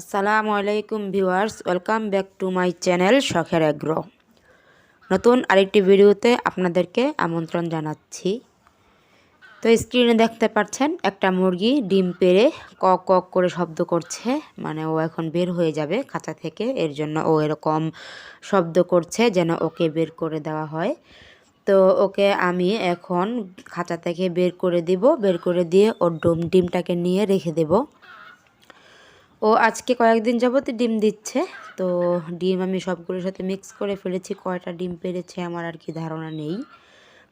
আসসালামু আলাইকুম viewers, welcome back to my channel শখের এগ্রো। নতুন আরেকটি ভিডিওতে আপনাদেরকে আমন্ত্রণ জানাচ্ছি। তো স্ক্রিনে দেখতে পাচ্ছেন, একটা মুরগি ডিম পেড়ে কক কক করে শব্দ করছে মানে ও এখন বের হয়ে যাবে খাঁচা থেকে, এর জন্য ও এরকম শব্দ করছে যেন ওকে বের করে দেওয়া হয়। তো ওকে আমি এখন খাঁচা থেকে বের করে দিব, বের করে দিয়ে ওর ডোম ডিমটাকে নিয়ে রেখে দেবো। ও আজকে কয়েকদিন যাবত ডিম দিচ্ছে। তো ডিম আমি সবগুলোর সাথে মিক্স করে ফেলেছি, কয়টা ডিম পেরেছে আমার আর কি ধারণা নেই।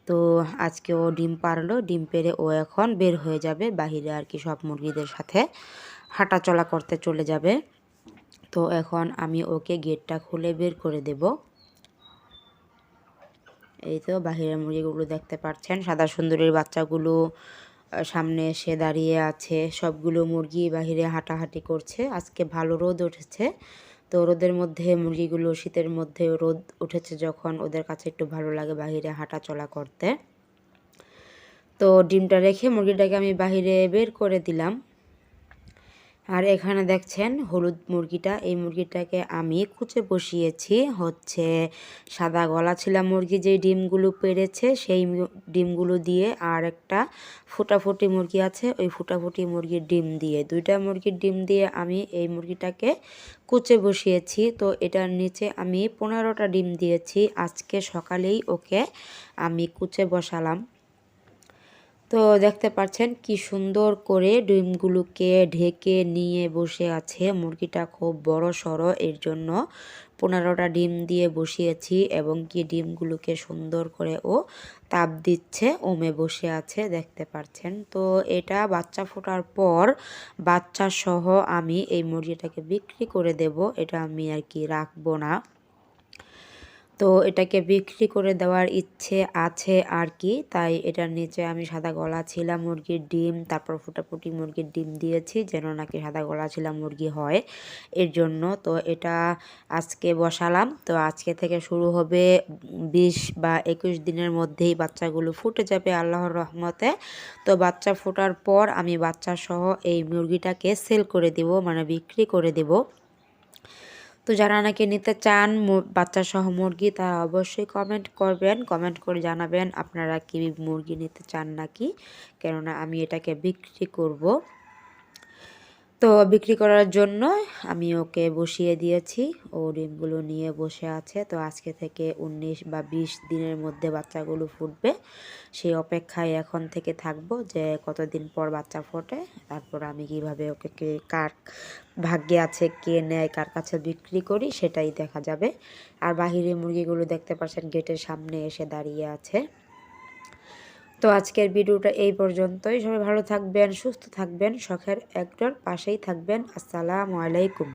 তো আজকে ও ডিম পারল, ডিম পেরে ও এখন বের হয়ে যাবে বাহিরে আর কি সব মুরগিদের সাথে। হাঁটা চলা করতে চলে যাবে। তো এখন আমি ওকে গেটটা খুলে বের করে দেব। এই তো বাহিরের মুরগিগুলো দেখতে পাচ্ছেন, সাদা সুন্দরীর বাচ্চাগুলো সামনে এসে দাঁড়িয়ে আছে। সবগুলো মুরগি বাহিরে হাঁটাহাঁটি করছে। আজকে ভালো রোদ উঠেছে। তো রোদের মধ্যে মুরগিগুলো শীতের মধ্যে রোদ উঠেছে যখন ওদের কাছে একটু ভালো লাগে বাহিরে হাঁটা চলা করতে। তো ডিমটা রেখে মুরগিটাকে আমি বাহিরে বের করে দিলাম। আর এখানে দেখছেন হলুদ মুরগিটা। এই মুরগিটাকে আমি কুচে বসিয়েছি হচ্ছে সাদা গলা ছিলা মুরগি যে ডিমগুলো পেরেছে, সেই ডিমগুলো দিয়ে আর একটা ফুটাফুটি মুরগি আছে। ওই ফুটাফুটি মুরগির ডিম দিয়ে, দুইটা মুরগির ডিম দিয়ে আমি এই মুরগিটাকে কুচে বসিয়েছি। তো এটার নিচে আমি পনেরোটা ডিম দিয়েছি। আজকে সকালেই ওকে আমি কুচে বসালাম। তো দেখতে পাচ্ছেন কি সুন্দর করে ডিমগুলোকে ঢেকে নিয়ে বসে আছে। মুরগিটা খুব বড় সড়ো, এর জন্য পনেরোটা ডিম দিয়ে বসিয়েছি এবং কি ডিমগুলোকে সুন্দর করে ও তাপ দিচ্ছে, ওমে বসে আছে দেখতে পাচ্ছেন। তো এটা বাচ্চা ফোটার পর বাচ্চা সহ আমি এই মুরগিটাকে বিক্রি করে দেব, এটা আমি আর কি রাখব না। তো এটাকে বিক্রি করে দেওয়ার ইচ্ছে আছে আর কি। তাই এটার নিচে আমি সাদা গলা ছিলা, মুরগির ডিম, তারপর ফুটাফুটি মুরগির ডিম দিয়েছি যেন নাকি সাদা গলা ছিলা মুরগি হয় এর জন্য। তো এটা আজকে বসালাম। তো আজকে থেকে শুরু হবে বিশ বা একুশ দিনের মধ্যেই বাচ্চাগুলো ফুটে যাবে আল্লাহর রহমতে। তো বাচ্চা ফোটার পর আমি বাচ্চা সহ এই মুরগিটাকে সেল করে দেব মানে বিক্রি করে দেব। তো যারা নাকি নিতে চান বাচ্চা সহ মুরগি, তারা অবশ্যই কমেন্ট করবেন। কমেন্ট করে জানাবেন আপনারা কি মুরগি নিতে চান নাকি? কেননা আমি এটাকে বিক্রি করব। তো বিক্রি করার জন্য আমি ওকে বসিয়ে দিয়েছি। ও ডিমগুলো নিয়ে বসে আছে। তো আজকে থেকে উনিশ বা বিশ দিনের মধ্যে বাচ্চাগুলো ফুটবে। সেই অপেক্ষায় এখন থেকে থাকব যে কতদিন পর বাচ্চা ফোটে, তারপর আমি কীভাবে ওকে কে, কার ভাগ্যে আছে, কে নেয়, কার কাছে বিক্রি করি সেটাই দেখা যাবে। আর বাহিরে মুরগিগুলো দেখতে পাচ্ছেন গেটের সামনে এসে দাঁড়িয়ে আছে। তো আজকের ভিডিওটা এই পর্যন্তই। সবাই ভালো থাকবেন, সুস্থ থাকবেন, শখের একটার পাশেই থাকবেন। আসসালামু আলাইকুম।